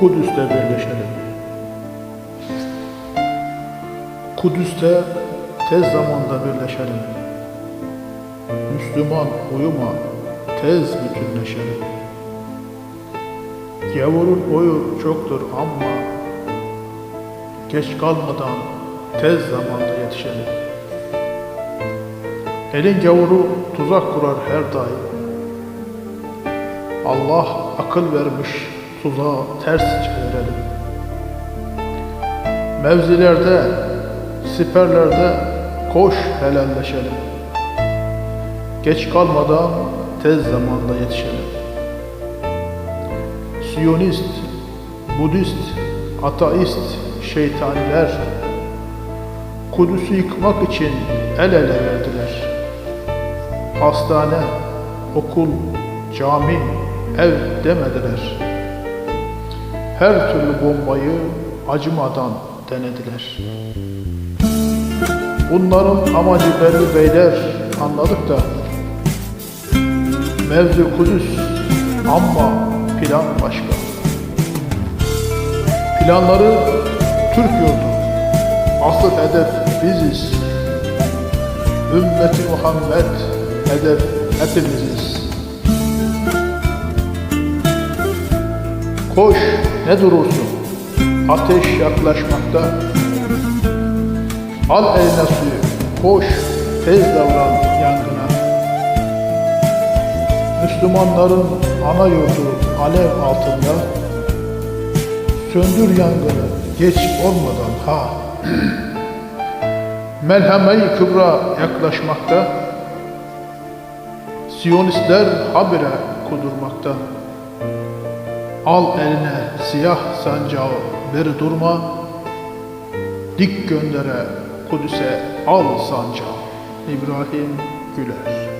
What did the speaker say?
Kudüs'te birleşelim. Kudüs'te tez zamanda birleşelim. Müslüman uyuma, tez bütünleşelim. Gavurun oyu çoktur ama geç kalmadan tez zamanda yetişelim. Elin gavuru tuzak kurar her daim. Allah akıl vermiş tuzağı ters çevirelim. Mevzilerde, siperlerde koş helalleşelim. Geç kalmadan tez zamanda yetişelim. Siyonist, Budist, ateist, şeytaniler Kudüs'ü yıkmak için el ele verdiler. Hastane, okul, cami, ev demediler. Her türlü bombayı acımadan denediler. Bunların amacı belli beyler anladık da Mevzu Kudüs ama plan başka. Planları Türk yurdu. Asıl hedef biziz. Ümmeti Muhammed hedef hepimiziz. Koş ne durursun? Ateş yaklaşmakta. Al eline suyu. Koş tez davran yangına. Müslümanların ana yurdu alev altında. Söndür yangını geç olmadan ha. Melheme-i Kübra yaklaşmakta. Siyonistler habire kudurmakta. Al eline siyah sancağı beri durma. Dik göndere Kudüs'e al sancağı. İbrahim Güler